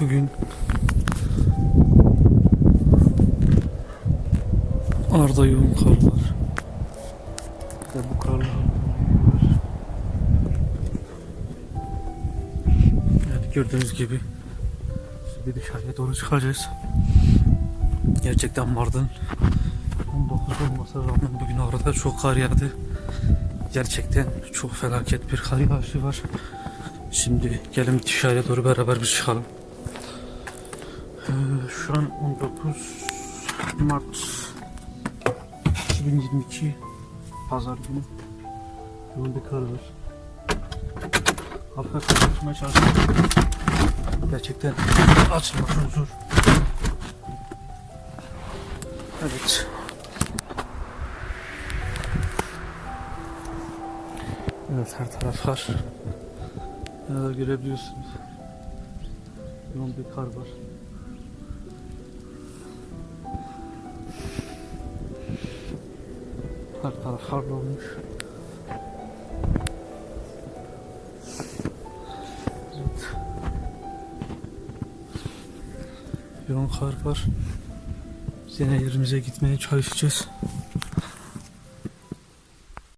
bugün Arda yoğun kar var. Bir de bu karla var. Evet gördüğünüz gibi şimdi dışarıya doğru çıkacağız. Gerçekten Mardin 19 olmasa rağmen bugün orada çok kar yağdı. Gerçekten çok felaket bir kar yağışı var. Şimdi gelin dışarıya doğru beraber bir çıkalım. Ee, şu an 19 Mart 2022 Pazar günü. Yoğun bir kar var. Hafif açmaya çalışıyorum. Gerçekten açılmak zor. Evet. Evet her taraf kar. Ya görebiliyorsunuz. Yoğun bir kar var. Her taraf karlı olmuş. Evet. Yoğun kar var. Biz yine yerimize gitmeye çalışacağız.